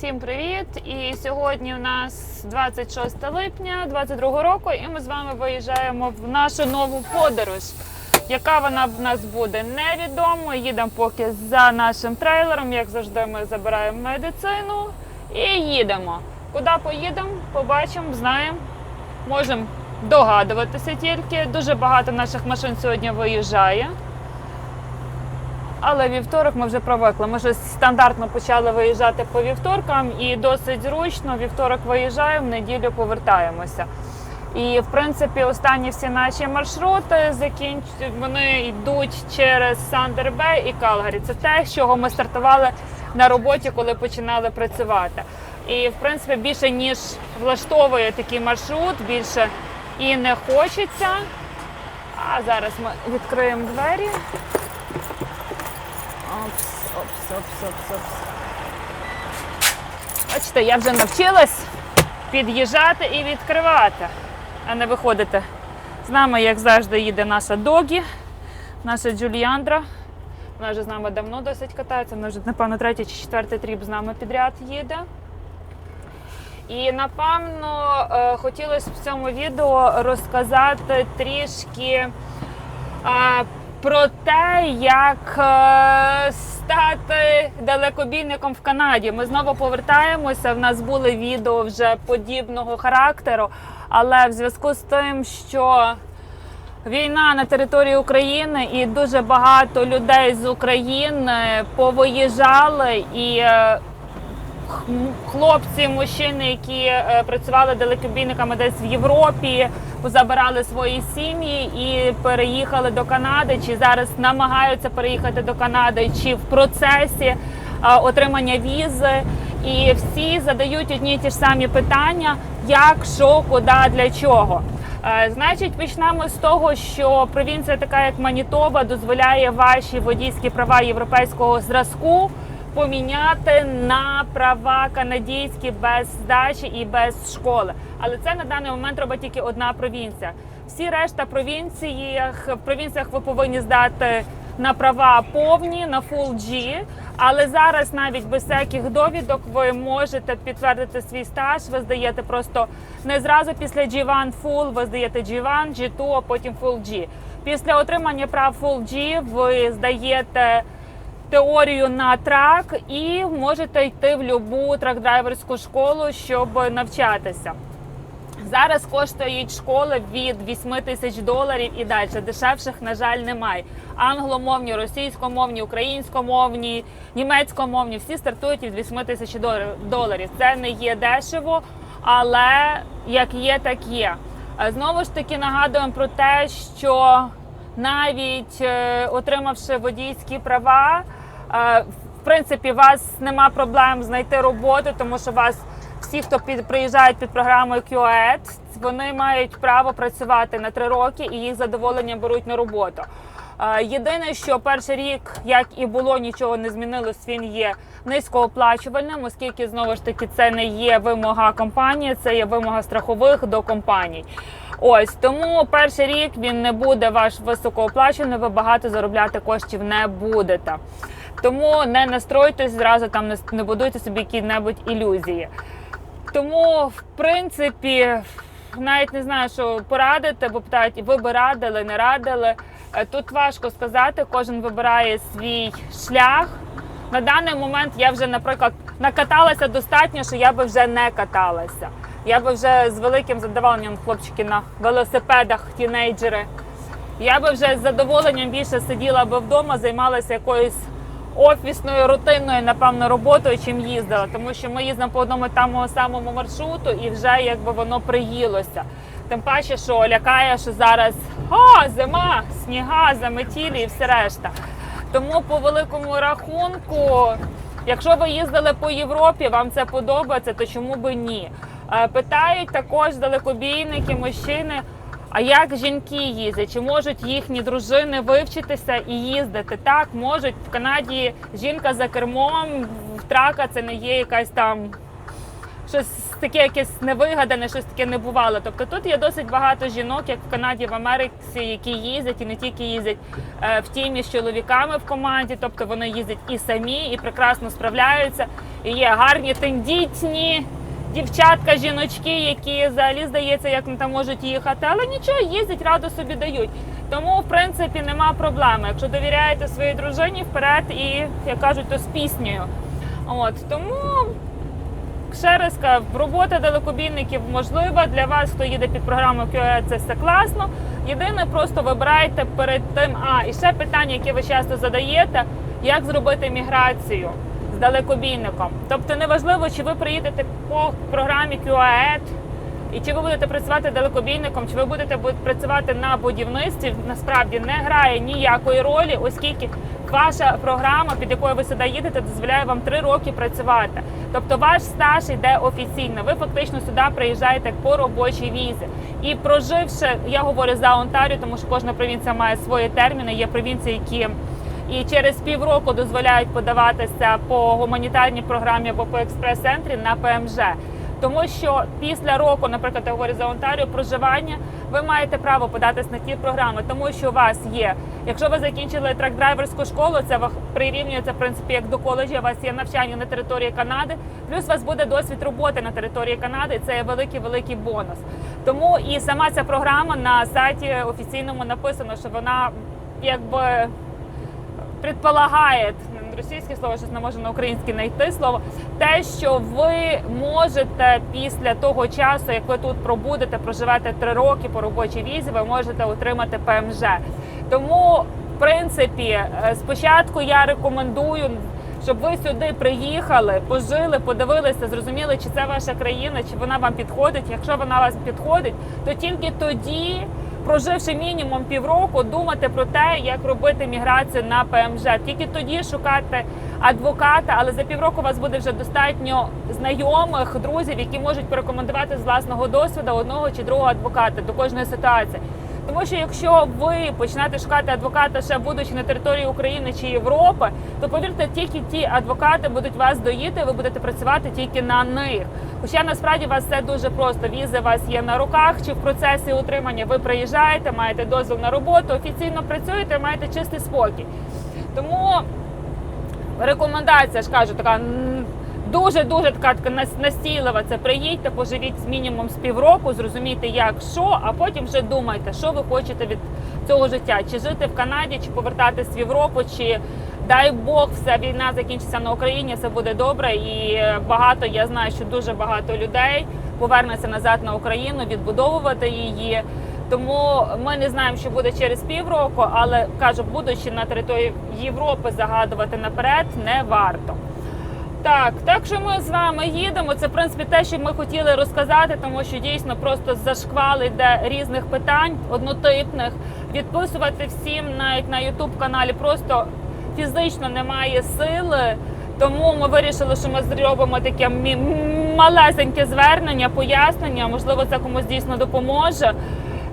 Всім привіт! І сьогодні у нас 26 липня 22 року, і ми з вами виїжджаємо в нашу нову подорож. Яка вона в нас буде, невідомо. Їдемо поки за нашим трейлером. Як завжди, ми забираємо медицину і їдемо. Куди поїдемо, побачимо, знаємо. Можемо догадуватися тільки. Дуже багато наших машин сьогодні виїжджає. Але вівторок ми вже привикли. Ми вже стандартно почали виїжджати по вівторкам, і досить зручно. Вівторок виїжджаємо, в неділю повертаємося. І в принципі, останні всі наші маршрути закінч... вони йдуть через Сандербей і Калгарі. Це те, з чого ми стартували на роботі, коли починали працювати. І в принципі більше ніж влаштовує такий маршрут, більше і не хочеться. А зараз ми відкриємо двері. Опс, опс, опс, опс. Бачите, я вже навчилась під'їжджати і відкривати, а не виходити. З нами, як завжди, їде наша Догі, наша Джуліандра. Вона вже з нами давно досить катається. Вона вже, напевно, третій чи четвертий тріп з нами підряд їде. І напевно е, хотілося б в цьому відео розказати трішки про те, як е, стати далекобійником в Канаді. Ми знову повертаємося. В нас були відео вже подібного характеру, але в зв'язку з тим, що Війна на території України і дуже багато людей з України повиїжджали і е, хлопці, мужчини, які е, працювали далекобійниками десь в Європі, позабирали свої сім'ї і переїхали до Канади, чи зараз намагаються переїхати до Канади, чи в процесі е, отримання візи. І всі задають одні ті ж самі питання: як, що, куди, для чого. Е, Значить, почнемо з того, що провінція, така як Манітоба, дозволяє ваші водійські права європейського зразку поміняти на права канадійські без здачі і без школи. Але це на даний момент робить тільки одна провінція. Всі решта провінціях в провінціях ви повинні здати на права повні на full G, але зараз навіть без всяких довідок ви можете підтвердити свій стаж. Ви здаєте просто не зразу після G1 full, ви здаєте G1, G2, а потім full G. Після отримання прав full G ви здаєте теорію на трак і можете йти в будь-яку трак-драйверську школу, щоб навчатися. Зараз коштують школи від 8 тисяч доларів і далі. Дешевших, на жаль, немає. Англомовні, російськомовні, українськомовні, німецькомовні всі стартують від 8 тисяч доларів. Це не є дешево, але як є, так є. Е, Знову ж таки нагадуємо про те, що навіть е, отримавши водійські права, в принципі, у вас нема проблем знайти роботу, тому що вас всі, хто під приїжджають під програмою QAED, вони мають право працювати на три роки і їх задоволення беруть на роботу. Єдине, що перший рік, як і було, нічого не змінилось. Він є низькооплачувальним, оскільки знову ж таки це не є вимога компанії, це є вимога страхових до компаній. Ось тому перший рік він не буде ваш високооплачуваний, ви багато заробляти коштів не будете. Тому не настройтесь зразу там, не- будуйте собі які-небудь ілюзії. Тому, в принципі, навіть не знаю, що порадити, бо питають, ви би радили, не радили. Е, Тут важко сказати, кожен вибирає свій шлях. На даний момент я вже, наприклад, накаталася достатньо, що я би вже не каталася. Я би вже з великим задоволенням хлопчики на велосипедах, тінейджери. Я би вже з задоволенням більше сиділа би вдома, займалася якоюсь офісною рутинною, напевно, роботою, чим їздила. Тому що ми їздимо по одному тому самому маршруту, і вже якби воно приїлося. Тим паче, що лякає, що зараз а, зима, сніга, заметілі і все решта. Тому по великому рахунку, якщо ви їздили по Європі, вам це подобається, то чому би ні? Е, Питають також далекобійники, мужчини. А як жінки їздять? Чи можуть їхні дружини вивчитися і їздити? Так, можуть. В Канаді жінка за кермом в трака це не є якась там щось таке якесь невигадане, щось таке не бувало. Тобто тут є досить багато жінок, як в Канаді, в Америці, які їздять і не тільки їздять е, в тімі з чоловіками в команді, тобто вони їздять і самі, і прекрасно справляються. І є гарні тендітні дівчатка, жіночки, які взагалі здається, як не там можуть їхати, але нічого, їздять, раду собі дають. Тому, в принципі, нема проблеми. Якщо довіряєте своїй дружині вперед і, як кажуть, то з піснею. От тому ще раз кажу, робота далекобійників можлива для вас, хто їде під програмою QA, це все класно. Єдине, просто вибирайте перед тим. А і ще питання, яке ви часто задаєте, як зробити міграцію далекобійником. Тобто неважливо, чи ви приїдете по програмі QAED, і чи ви будете працювати далекобійником, чи ви будете працювати на будівництві, насправді не грає ніякої ролі, оскільки ваша програма, під якою ви сюди їдете, дозволяє вам три роки працювати. Тобто ваш стаж йде офіційно. Ви фактично сюди приїжджаєте по робочій візі. І проживши, я говорю за Онтаріо, тому що кожна провінція має свої терміни. Є провінції, які і через півроку дозволяють подаватися по гуманітарній програмі або по експрес-центрі на ПМЖ. Тому що після року, наприклад, я говорю за Онтаріо, проживання, ви маєте право податись на ті програми, тому що у вас є. Якщо ви закінчили трак-драйверську школу, це прирівнюється в принципі як до коледжі. У вас є навчання на території Канади, плюс у вас буде досвід роботи на території Канади. Це є великий великий бонус. Тому і сама ця програма на сайті офіційному написано, що вона якби предполагає російське слово, щось не можу на українське знайти слово. Те, що ви можете після того часу, як ви тут пробудете, проживете три роки по робочій візі, ви можете отримати ПМЖ. Тому, в принципі, е, спочатку я рекомендую. Щоб ви сюди приїхали, пожили, подивилися, зрозуміли, чи це ваша країна, чи вона вам підходить. Якщо вона вас підходить, то тільки тоді проживши мінімум півроку, думати про те, як робити міграцію на ПМЖ. Тільки тоді шукати адвоката, але за півроку у вас буде вже достатньо знайомих, друзів, які можуть порекомендувати з власного досвіду одного чи другого адвоката до кожної ситуації. Тому що якщо ви почнете шукати адвоката, ще будучи на території України чи Європи, то повірте, тільки ті адвокати будуть вас доїти, ви будете працювати тільки на них. Хоча насправді у вас все дуже просто. Візи у вас є на руках, чи в процесі утримання ви приїжджаєте, маєте дозвіл на роботу, офіційно працюєте, маєте чистий спокій. Тому рекомендація ж кажу, така м, дуже дуже така, настійлива. Це приїдьте, поживіть мінімум з півроку, зрозумійте, як що, а потім вже думайте, що ви хочете від цього життя, чи жити в Канаді, чи повертатись в Європу, чи дай Бог, вся війна закінчиться на Україні, все буде добре. І багато я знаю, що дуже багато людей повернеться назад на Україну, відбудовувати її. Тому ми не знаємо, що буде через півроку, але кажу, будучи на території Європи, загадувати наперед не варто. Так, так що ми з вами їдемо. Це в принципі те, що ми хотіли розказати, тому що дійсно просто зашквал йде різних питань, однотипних. Відписувати всім навіть на Ютуб каналі просто фізично немає сили. Тому ми вирішили, що ми зробимо таке малесеньке звернення, пояснення. Можливо, це комусь дійсно допоможе.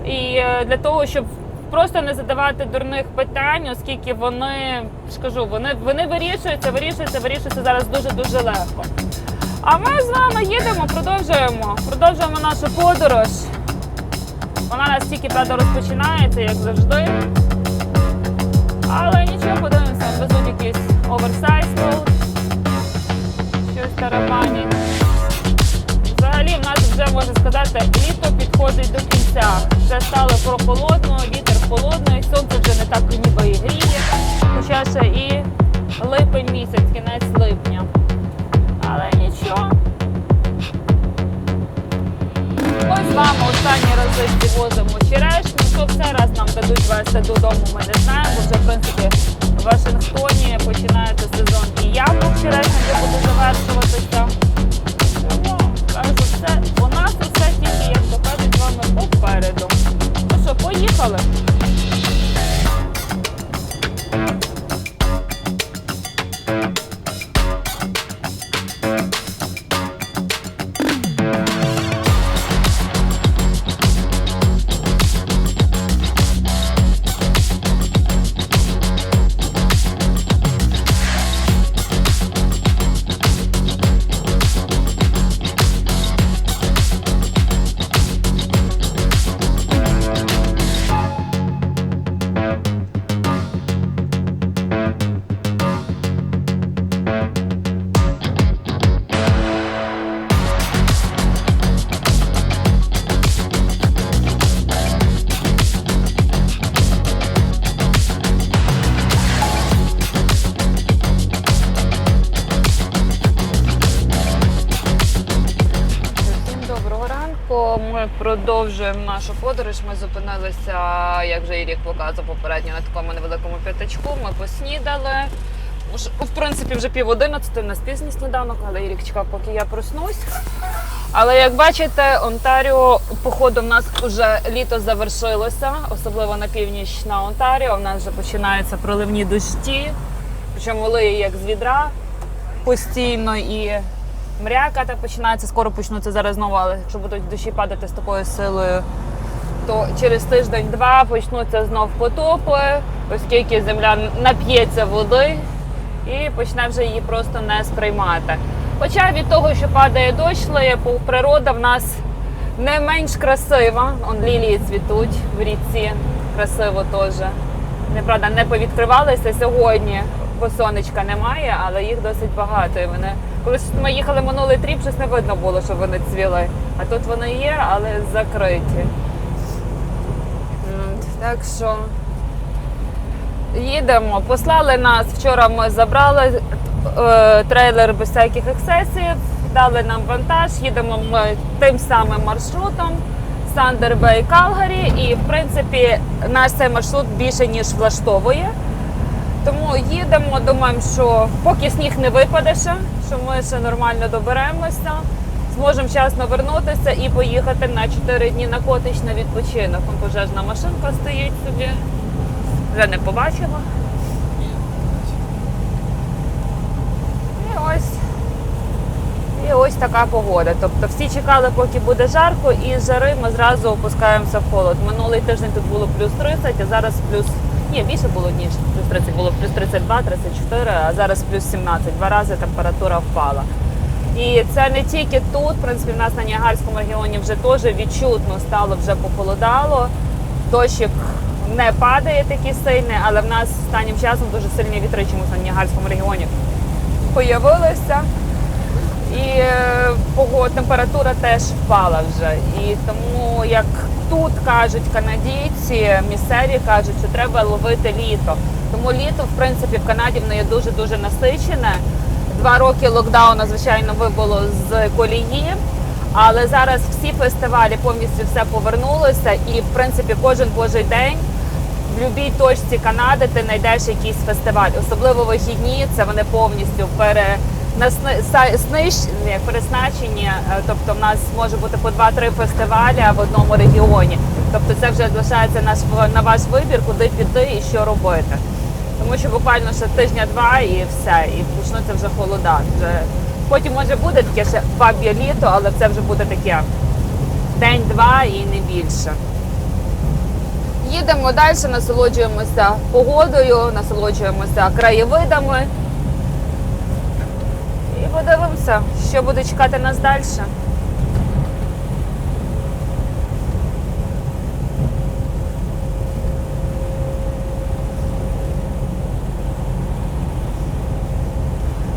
І е, для того, щоб просто не задавати дурних питань, оскільки вони ж кажу, вони, вони вирішуються, вирішуються, вирішуються зараз дуже дуже легко. А ми з вами їдемо, продовжуємо, продовжуємо нашу подорож. Вона нас тільки правда розпочинається, як завжди. Але нічого, подивимося, везуть якийсь оверсайз лоуд, щось тарабанять. Взагалі, в нас вже можна сказати, літо підходить до кінця. Вже стало прохолодно, вітер холодний, сонце вже не так ніби і гріє. Хоча ще і липень місяць, кінець липня. Але нічого. Ми з вами останні рази привозимо черешню. Що все раз нам дадуть вести додому, ми не знаємо. Вже в принципі що, продовжуємо нашу подорож. Ми зупинилися, як вже Ірік показував попередньо, на такому невеликому п'ятачку. Ми поснідали. В принципі, вже пів одинадцяти, у нас пізній сніданок, але Ірік чекав, поки я проснусь. Але як бачите, Онтаріо, походу, в нас вже літо завершилося, особливо на північ на Онтаріо. У нас вже починаються проливні дощі, причому вилиє як з відра постійно і мряка так починається. Скоро почнуться зараз знову, але якщо будуть дощі падати з такою силою, то через тиждень-два почнуться знов потопи, оскільки земля нап'ється води і почне вже її просто не сприймати. Хоча від того, що падає дощ, лиє, природа в нас не менш красива. Он лілії цвітуть в річці, красиво теж. Неправда, не повідкривалися сьогодні, бо сонечка немає, але їх досить багато. І вони, коли ми їхали минулий тріп, щось не видно було, що вони цвіли. А тут вони є, але закриті. Так що їдемо. Послали нас. Вчора ми забрали е, трейлер без всяких ексцесів, дали нам вантаж, їдемо ми тим самим маршрутом. Сандер Бей Калгарі, і в принципі наш цей маршрут більше ніж влаштовує. Тому їдемо, думаємо, що поки сніг не випаде ще, що ми ще нормально доберемося, зможемо вчасно вернутися і поїхати на 4 дні на котич на відпочинок. Вон пожежна машинка стоїть собі. Вже не побачила. І ось. І ось така погода. Тобто всі чекали, поки буде жарко, і з жари ми зразу опускаємося в холод. Минулий тиждень тут було плюс 30, а зараз плюс. Ні, більше було ніж плюс 30, було плюс 32, 34, а зараз плюс 17. Два рази температура впала. І це не тільки тут, в принципі, в нас на Ніагарському регіоні вже теж відчутно стало, вже похолодало. Дощик не падає такий сильний, але в нас останнім часом дуже сильні вітри чомусь на Ніагарському регіоні появилися. І е, температура теж впала вже. І тому, як тут кажуть канадійці, місцеві кажуть, що треба ловити літо. Тому літо, в принципі, в Канаді воно є дуже дуже насичене. Два роки локдауну, звичайно, вибуло з колії. Але зараз всі фестивалі повністю все повернулося, і в принципі кожен божий день в будь-якій точці Канади ти знайдеш якийсь фестиваль. Особливо вихідні, це вони повністю пере ні, пересначені. Е, Тобто в нас може бути по 2-3 фестивалі в одному регіоні. Тобто це вже залишається наш на ваш вибір, куди піти і що робити. Тому що буквально ще тижня-два і все, і почнуться вже холода. Вже потім може буде таке ще баб'є літо, але це вже буде таке день-два і не більше. Їдемо далі, насолоджуємося погодою, насолоджуємося краєвидами. Подивимося, що буде чекати нас далі.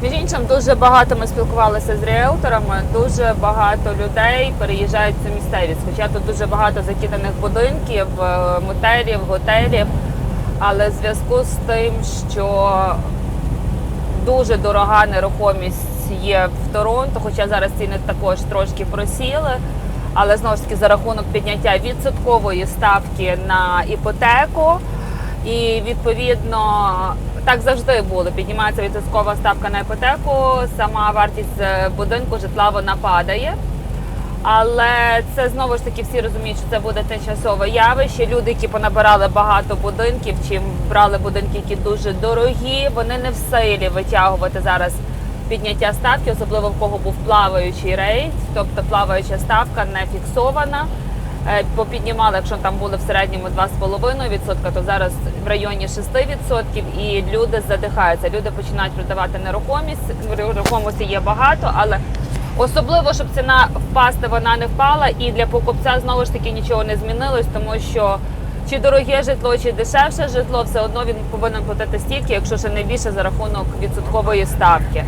Між іншим, дуже багато ми спілкувалися з ріелторами, дуже багато людей переїжджають цю місцевість. Хоча тут дуже багато закиданих будинків, е, мотелів, готелів. Але в зв'язку з тим, що дуже дорога нерухомість є в Торонто, хоча зараз ціни також трошки просіли. Але знову ж таки за рахунок підняття відсоткової ставки на іпотеку. І відповідно так завжди було. Піднімається відсоткова ставка на іпотеку, сама вартість е, будинку житла вона падає. Але це знову ж таки всі розуміють, що це буде тимчасове явище. Люди, які понабирали багато будинків, чи брали будинки, які дуже дорогі, вони не в силі витягувати зараз підняття ставки, особливо в кого був плаваючий рейд, тобто плаваюча ставка не фіксована. Е, Попіднімали, якщо там були в середньому 2,5%, то зараз в районі 6%, і люди задихаються. Люди починають продавати нерухомість. Нерухомості є багато, але особливо, щоб ціна впасти, вона не впала. І для покупця знову ж таки нічого не змінилось, тому що чи дороге житло, чи дешевше житло, все одно він повинен платити стільки, якщо ще не більше за рахунок відсоткової ставки.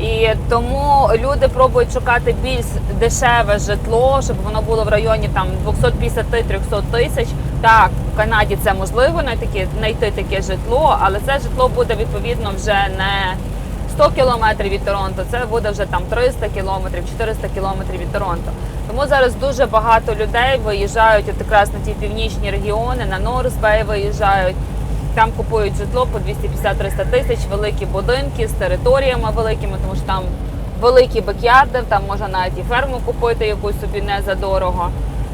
І тому люди пробують шукати більш дешеве житло, щоб воно було в районі там 250-300 тисяч. Так, в Канаді це можливо знайти знайти таке житло, але це житло буде відповідно вже не 100 кілометрів від Торонто, це буде вже там 300 кілометрів, 400 кілометрів від Торонто. Тому зараз дуже багато людей виїжджають от якраз на ті північні регіони, на Норсбей виїжджають. Там купують житло по 250-300 тисяч, великі будинки з територіями великими, тому що там великі бекярди, там можна навіть і ферму купити якусь собі не за.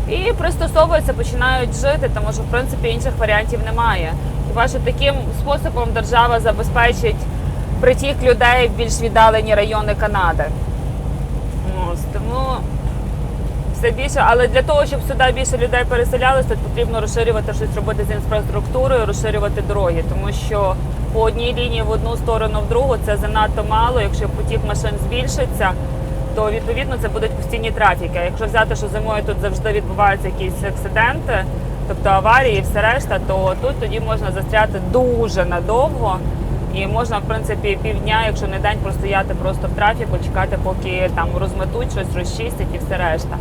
І пристосовуються, починають жити, тому що в принципі інших варіантів немає. Хіба що таким способом держава забезпечить притік людей в більш віддалені райони Канади. Ось, тому все більше, але для того, щоб сюди більше людей переселялися, потрібно розширювати щось робити з інфраструктурою, розширювати дороги, тому що по одній лінії в одну сторону, в другу це занадто мало. Якщо потік машин збільшиться, то відповідно це будуть постійні трафіки. Якщо взяти, що зимою тут завжди відбуваються якісь акциденти, тобто аварії, і все решта, то тут тоді можна застряти дуже надовго. І можна, в принципі, півдня, якщо не день, простояти просто в трафіку, чекати, поки там розметуть щось, розчистять і все решта.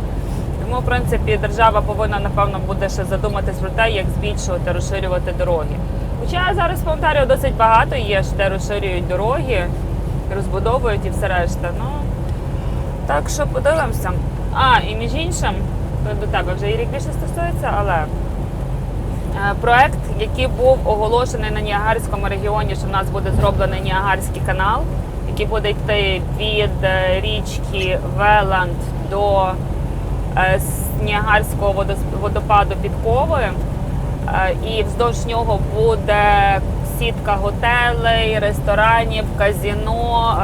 Тому, в принципі, держава повинна, напевно, буде ще задуматись про те, як збільшувати, розширювати дороги. Хоча зараз в Онтаріо досить багато є, де розширюють дороги, розбудовують і все решта. Ну, так що подивимося. А, і між іншим, до тебе вже і рік більше стосується, але Е, проект, який був оголошений на Ніагарському регіоні, що в нас буде зроблений Ніагарський канал, який буде йти від е, річки Веланд до е, с- Ніагарського водопаду Підкови. Е, І вздовж нього буде сітка готелей, ресторанів, казіно,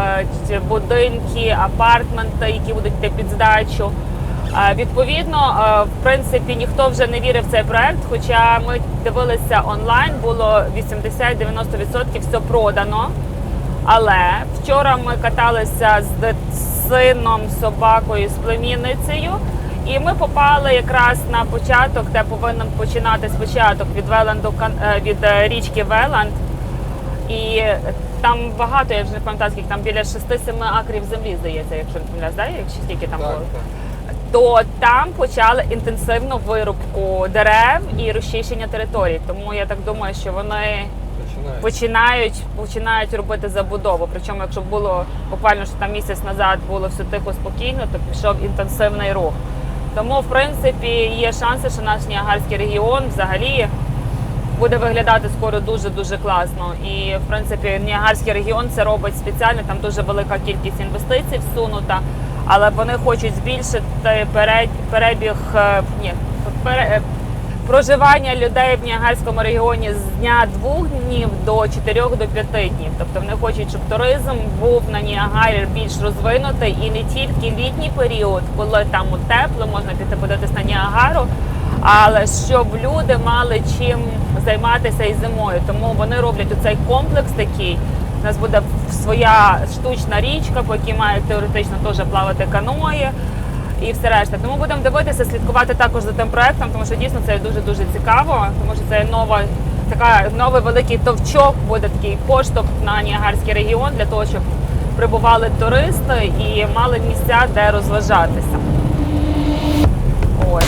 е, будинки, апартменти, які будуть йти під здачу. Відповідно, в принципі, ніхто вже не вірив в цей проект, хоча ми дивилися онлайн, було 80-90% все продано. Але вчора ми каталися з сином, собакою, з племінницею, і ми попали якраз на початок, де повинен починати спочаток від Веланду е, від е, річки Веланд. І там багато, я вже не пам'ятаю, скільки там біля 6-7 акрів землі, здається, якщо не помиляюсь, да? якщо скільки там було. То там почали інтенсивну вирубку дерев і розчищення територій. Тому я так думаю, що вони Починає. починають починають робити забудову. Причому, якщо було буквально що там місяць назад було все тихо спокійно, то пішов інтенсивний рух. Тому, в принципі, є шанси, що наш Ніагарський регіон взагалі буде виглядати скоро дуже дуже класно. І в принципі, Ніагарський регіон це робить спеціально. Там дуже велика кількість інвестицій всунута, але вони хочуть збільшити перебіг е, ні, пере- проживання людей в Ніагарському регіоні з дня двох днів до чотирьох до п'яти днів. Тобто вони хочуть, щоб туризм був на Ніагарі більш розвинутий і не тільки літній період, коли там тепло, можна піти подивитися на Ніагару, але щоб люди мали чим займатися і зимою. Тому вони роблять оцей комплекс такий. У нас буде своя штучна річка, по якій мають теоретично теж плавати каної і все решта. Тому будемо дивитися, слідкувати також за тим проектом, тому що дійсно це дуже дуже цікаво, тому що це нова така новий великий товчок, буде такий поштовх на Ніагарський регіон для того, щоб прибували туристи і мали місця, де розважатися. Ось